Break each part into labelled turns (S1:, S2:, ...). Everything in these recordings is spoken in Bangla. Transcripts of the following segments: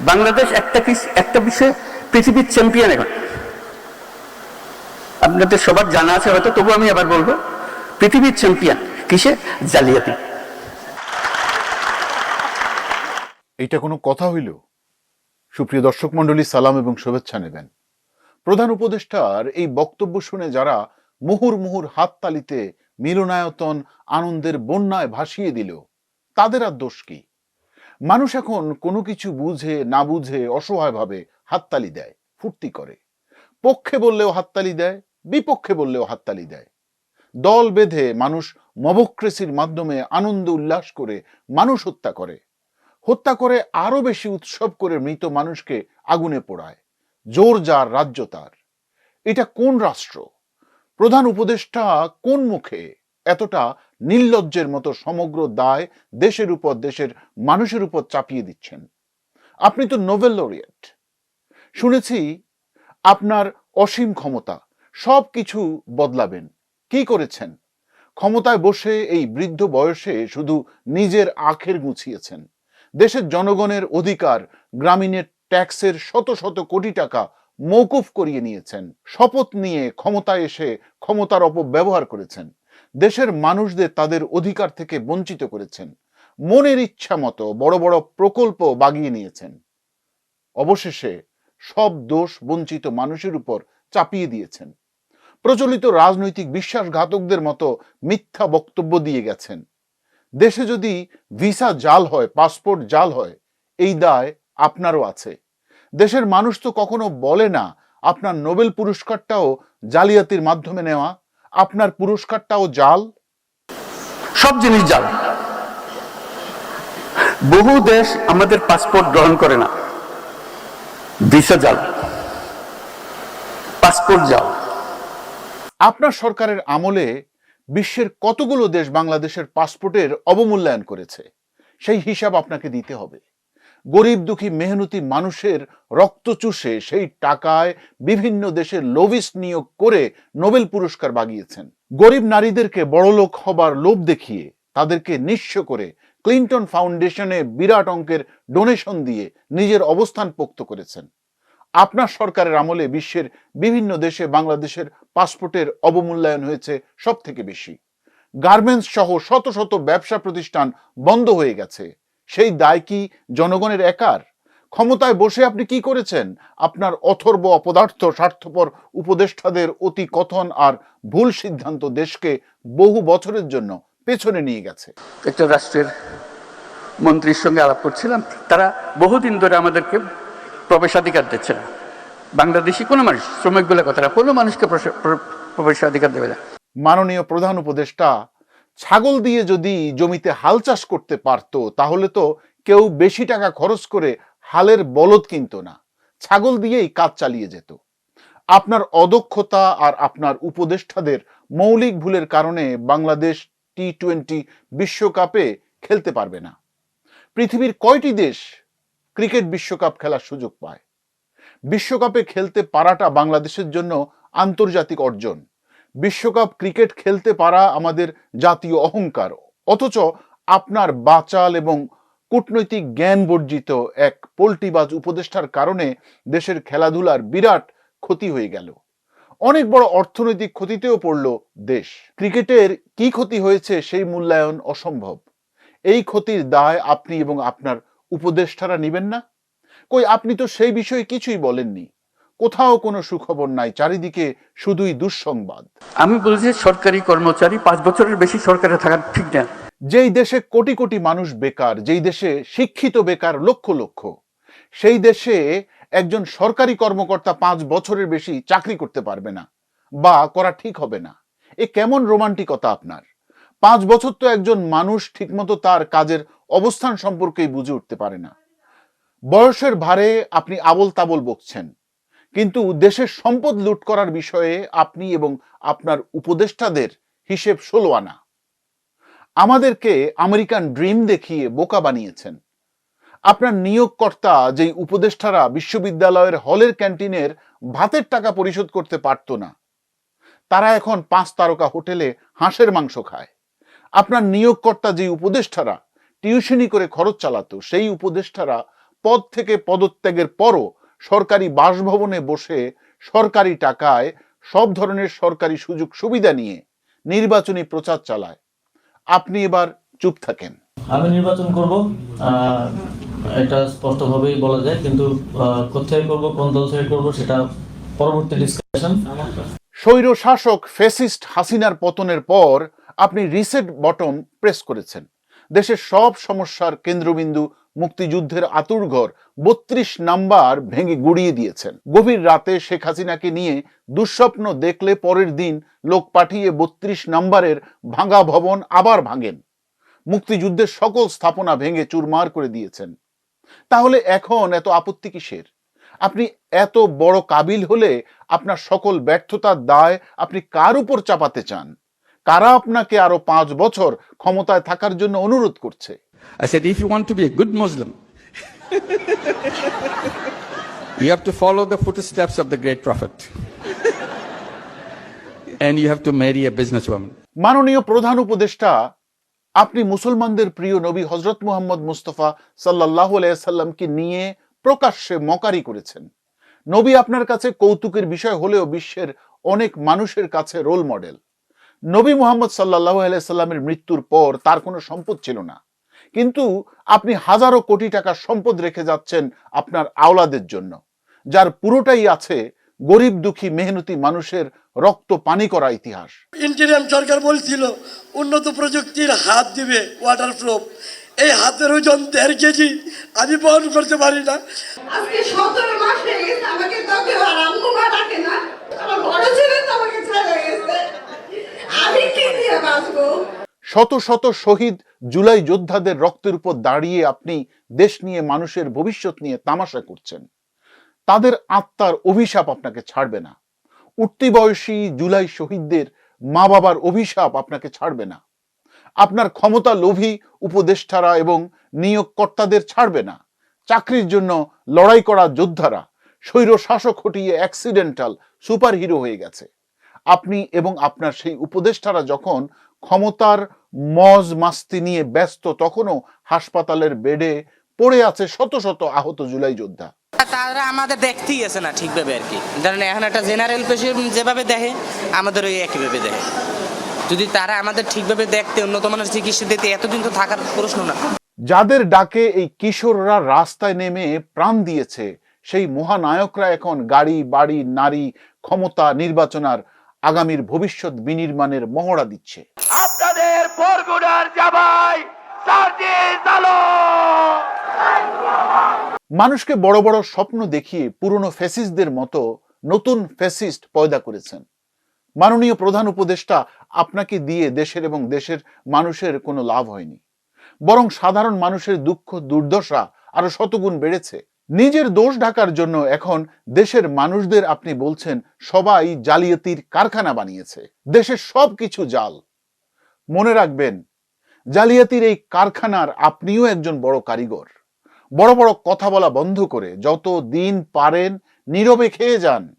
S1: বাংলাদেশ একটা একটা বিষয়ে পৃথিবীর চ্যাম্পিয়ন এখন। আপনাদের সবার জানা আছে, হয়তো তবু আমি আবার বলব, পৃথিবীর চ্যাম্পিয়ন কিসে? জালিয়াতি।
S2: এটা কোনো কথা হইল? সুপ্রিয় দর্শক মণ্ডলী, সালাম এবং শুভেচ্ছা নেবেন। প্রধান উপদেষ্টার এই বক্তব্য শুনে যারা মুহুর মুহুর হাততালিতে মিলনায়তন আনন্দের বন্যায় ভাসিয়ে দিল, তাদের আর দোষ কি? মানুষ এখন কোনো কিছু বুঝে, না বুঝে অসহায়ভাবে হাততালি দেয়, ফুর্তি করে। পক্ষে বললেও হাততালি দেয়, বিপক্ষে বললেও হাততালি দেয়। দল বেঁধে মানুষ মবক্রেসির মাধ্যমে আনন্দ উল্লাস করে মানুষ হত্যা করে। হত্যা করে আরও বেশি উৎসব করে মৃত মানুষকে আগুনে পোড়ায়। জোর যার রাজ্য তার। এটা কোন রাষ্ট্র? প্রধান উপদেষ্টা কোন মুখে? এতটা নির্লজ্জের মতো সমগ্র দায় দেশের উপর, দেশের মানুষের উপর চাপিয়ে দিচ্ছেন। আপনি তো নোবেল লরিয়েট শুনেছি আপনার অসীম ক্ষমতা, সব কিছু বদলাবেন। কি করেছেন? ক্ষমতায় বসে এই বৃদ্ধ বয়সে শুধু নিজের আখের গুছিয়েছেন। দেশের জনগণের অধিকার গ্রামীণের ট্যাক্সের শত শত কোটি টাকা মৌকুফ করিয়ে নিয়েছেন। শপথ নিয়ে ক্ষমতায় এসে ক্ষমতার অপব্যবহার করেছেন। দেশের মানুষদের তাদের অধিকার থেকে বঞ্চিত করেছেন। মনের ইচ্ছা মতো বড় বড় প্রকল্প বাগিয়ে নিয়েছেন। অবশেষে সব দোষ বঞ্চিত মানুষের উপর চাপিয়ে দিয়েছেন। প্রচলিত রাজনৈতিক বিশ্বাসঘাতকদের মতো মিথ্যা বক্তব্য দিয়ে গেছেন। দেশে যদি ভিসা জাল হয়, পাসপোর্ট জাল হয়, এই দায় আপনারও আছে। দেশের মানুষ তো কখনো বলে না, আপনার নোবেল পুরস্কারটাও জালিয়াতির মাধ্যমে নেওয়া আপনার পুরস্কারটাও জাল?
S1: সব জিনিস জাল। বহু দেশ আমাদের পাসপোর্ট গ্রহণ করে না। ভিসা জাল। পাসপোর্ট জাল।
S2: আপনার সরকারের আমলে বিশ্বের কতগুলো দেশ বাংলাদেশের পাসপোর্টের অবমূল্যায়ন করেছে? সেই হিসাব আপনাকে দিতে হবে। গরিব দুঃখী মেহনতি মানুষের রক্ত চুষে সেই টাকায় বিভিন্ন দেশের লোভিস্ট নিয়োগ করে নোবেল পুরস্কার বাগিয়েছেন। গরিব নারীদেরকে বড়লোক হবার লোভ দেখিয়ে তাদেরকে নিঃস্ব করে ক্লিন্টন ফাউন্ডেশনে বিরাট অঙ্কের ডোনেশন দিয়ে নিজের অবস্থান পোক্ত করেছেন। আপনার সরকারের আমলে বিশ্বের বিভিন্ন দেশে বাংলাদেশের পাসপোর্টের অবমূল্যায়ন হয়েছে সব থেকে বেশি। গার্মেন্টস সহ শত শত ব্যবসা প্রতিষ্ঠান বন্ধ হয়ে গেছে। সেই দায় কি জনগণের একার? ক্ষমতায় বসে আপনি কি করেছেন? আপনার অথর্ব অপদার্থ স্বার্থপর উপদেষ্টাদের অতি কথন আর ভুল সিদ্ধান্ত দেশকে বহু বছরের জন্য পেছনে নিয়ে গেছে।
S1: একটা রাষ্ট্রের মন্ত্রীর সঙ্গে আলাপ করছিলাম। তারা বহুদিন ধরে আমাদেরকে প্রবেশাধিকার দিচ্ছে না। বাংলাদেশি কোনো মানুষ শ্রমিক বলে কথাটা কোনো মানুষকে প্রবেশাধিকার দেবে না।
S2: মাননীয় প্রধান উপদেষ্টা ছাগল দিয়ে যদি জমিতে হাল চাষ করতে পারত, তাহলে তো কেউ বেশি টাকা খরচ করে হালের বলদ কিনতো না। ছাগল দিয়েই কাজ চালিয়ে যেত। আপনার অদক্ষতা আর আপনার উপদেষ্টাদের মৌলিক ভুলের কারণে বাংলাদেশ টি টোয়েন্টি বিশ্বকাপে খেলতে পারবে না। পৃথিবীর কয়টি দেশ ক্রিকেট বিশ্বকাপ খেলার সুযোগ পায়? বিশ্বকাপে খেলতে পারাটা বাংলাদেশের জন্য আন্তর্জাতিক অর্জন। বিশ্বকাপ ক্রিকেট খেলতে পারা আমাদের জাতীয় অহংকার অথচ আপনার বাচাল এবং কূটনৈতিক জ্ঞান বর্জিত এক পোল্টিবাজ উপদেষ্টার কারণে দেশের খেলাধুলার বিরাট ক্ষতি হয়ে গেল। অনেক বড় অর্থনৈতিক ক্ষতিতেও পড়ল দেশ। ক্রিকেটের কি ক্ষতি হয়েছে সেই মূল্যায়ন অসম্ভব। এই ক্ষতির দায় আপনি এবং আপনার উপদেষ্টারা নেবেন না? কই, আপনি তো সেই বিষয়ে কিছুই বলেননি। কোথাও কোনো সুখবর নাই চারিদিকে শুধুই দুঃসংবাদ।
S1: আমি বলছি সরকারি কর্মচারী পাঁচ বছরের বেশি সরকারে থাকার ঠিক না।
S2: যেই দেশে কোটি কোটি মানুষ বেকার যেই দেশে শিক্ষিত বেকার লক্ষ লক্ষ সেই দেশে একজন সরকারি কর্মকর্তা পাঁচ বছরের বেশি চাকরি করতে পারবে না বা করা ঠিক হবে না। এ কেমন রোমান্টিকতা আপনার? পাঁচ বছর তো একজন মানুষ ঠিকমতো তার কাজের অবস্থান সম্পর্কেই বুঝে উঠতে পারে না। বয়সের ভারে আপনি আবল তাবল বকছেন। কিন্তু দেশের সম্পদ লুট করার বিষয়ে আপনি এবং আপনার উপদেষ্টাদের হিসেব ষোলো আনা। আমাদেরকে আমেরিকান ড্রিম দেখিয়ে বোকা বানিয়েছেন। আপনার নিয়োগকর্তা যেই উপদেষ্টারা বিশ্ববিদ্যালয়ের হলের ক্যান্টিনের ভাতের টাকা পরিশোধ করতে পারতো না, তারা এখন পাঁচ তারকা হোটেলে হাঁসের মাংস খায়। আপনার নিয়োগকর্তা যে উপদেষ্টারা টিউশনি করে খরচ চালাতো, সেই উপদেষ্টারা পদ থেকে পদত্যাগের পরও সরকারি বাসভবনে বসে সরকারি টাকায় সব ধরনের সরকারি সুযোগ সুবিধা নিয়ে নির্বাচনী প্রচার চালায়। আপনি এবার চুপ থাকেন।
S3: আমি নির্বাচন করব। এটা স্পষ্টভাবেই বলা যায় কিন্তু কোথায় করব কোন দল থেকে করব সেটা পরবর্তী ডিসকাশন
S2: স্বৈর শাসক ফেসিস্ট হাসিনার পতনের পর আপনি রিসেট বটম প্রেস করেছেন। দেশের সব সমস্যার কেন্দ্রবিন্দু মুক্তিযুদ্ধের আতুরঘর বত্রিশ নাম্বার ভেঙে গুড়িয়ে দিয়েছেন। গভীর রাতে শেখ হাসিনাকে নিয়ে দুঃস্বপ্ন দেখলে পরের দিন লোক পাঠিয়ে বত্রিশ নাম্বারের ভাঙা ভবন আবার ভাঙেন। মুক্তিযুদ্ধের সকল স্থাপনা ভেঙে চুরমার করে দিয়েছেন। তাহলে এখন এত আপত্তি কিসের? আপনি এত বড় কাবিল হলে আপনার সকল ব্যর্থতার দায় আপনি কার উপর চাপাতে চান? কারা আপনাকে আরও পাঁচ বছর ক্ষমতায় থাকার জন্য অনুরোধ করছে?
S1: I said, if you want to be a good Muslim, you have to follow the footsteps of the great Prophet. and you have to marry a businesswoman.
S2: মাননীয় প্রধান উপদেষ্টা আপনি মুসলমানদের প্রিয় নবী হজরত মুহাম্মদ মুস্তফা সাল্লাহ সাল্লামকে নিয়ে প্রকাশ্যে মকারি করেছেন নবী আপনার কাছে কৌতুকের বিষয় হলেও বিশ্বের অনেক মানুষের কাছে রোল মডেল নবী মুহাম্মদ সাল্লাহ সাল্লামের মৃত্যুর পর তার কোনো সম্পদ ছিল না কিন্তু আপনি হাজারো কোটি টাকার সম্পদ রেখে যাচ্ছেন আপনার আওলাদের জন্য যার পুরোটাই আছে গরিব দুঃখী মেহনতি মানুষের রক্ত পানি করা ইতিহাস।
S4: ইন্টারিয়াম সরকার বলছিল উন্নত প্রযুক্তির হাত দিবে ওয়াটার প্রুফ এই হাতের ওজন দেড় কেজি আমি বহন করতে পারি না।
S5: আজকে সতেরো মাস হয়ে গেছে আমাকে তো কেউ আর আম্মু ডাকে না। আমার বড় ছেলে তো আমাকে ছেড়ে গেছে আমি কি দিয়ে বাঁচবো
S2: শত শত শহীদ জুলাই যোদ্ধাদের রক্তের উপর দাঁড়িয়ে আপনি দেশ নিয়ে, মানুষের ভবিষ্যৎ নিয়ে তামাশা করছেন। তাদের আত্মার অভিশাপ আপনাকে ছাড়বে না। উঠতি বয়সী জুলাই শহীদদের মা বাবার অভিশাপ আপনাকে ছাড়বে না। আপনার ক্ষমতা লোভী উপদেষ্টারা এবং নিয়োগকর্তাদের ছাড়বে না। চাকরির জন্য লড়াই করা যোদ্ধারা, স্বৈর শাসক হটিয়ে অ্যাক্সিডেন্টাল সুপারহিরো হয়ে গেছে। আপনি এবং আপনার সেই উপদেষ্টারা যখন ক্ষমতার মজ মাস্তি নিয়ে ব্যস্ত তখনও হাসপাতালের বেডে পড়ে আছে শত শত আহত জুলাই যোদ্ধা।
S6: তারা আমাদের দেখতেই আছে না ঠিকভাবে আর কি। ধরেন এখন একটা জেনারেল পেশেন্ট যেভাবে দেখে আমাদের ওই একইভাবে দেখে। যদি তারা আমাদের ঠিকভাবে দেখতে উন্নত মানের চিকিৎসা দিতে এতদিন তো থাকার প্রশ্ন না।
S2: যাদের ডাকে এই কিশোররা রাস্তায় নেমে প্রাণ দিয়েছে সেই মহানায়করা এখন গাড়ি বাড়ি নারী ক্ষমতা নির্বাচনার আগামীর ভবিষ্যৎ বিনির্মাণের মহড়া দিচ্ছে।
S1: আপনাদের বরগুনার জামাই
S2: মানুষকে বড় বড় স্বপ্ন দেখিয়ে পুরনো ফ্যাসিস্টদের মতো নতুন ফ্যাসিস্ট পয়দা করেছেন। মাননীয় প্রধান উপদেষ্টা আপনাকে দিয়ে দেশের এবং দেশের মানুষের কোনো লাভ হয়নি। বরং সাধারণ মানুষের দুঃখ দুর্দশা আরও শতগুণ বেড়েছে। নিজের দোষ ঢাকার জন্য এখন দেশের মানুষদের আপনি বলছেন, সবাই জালিয়াতির কারখানা বানিয়েছে। দেশের সব কিছু জাল। মনে রাখবেন, জালিয়াতির এই কারখানার আপনিও একজন বড় কারিগর। বড় বড় কথা বলা বন্ধ করে যত দিন পারেন নীরবে খেয়ে যান।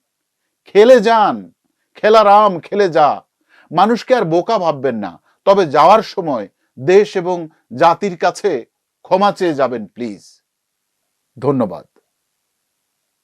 S2: খেলে যান। খেলারাম খেলে যা। মানুষকে আর বোকা ভাববেন না। তবে যাওয়ার সময় দেশ এবং জাতির কাছে ক্ষমা চেয়ে যাবেন, প্লিজ। ধন্যবাদ।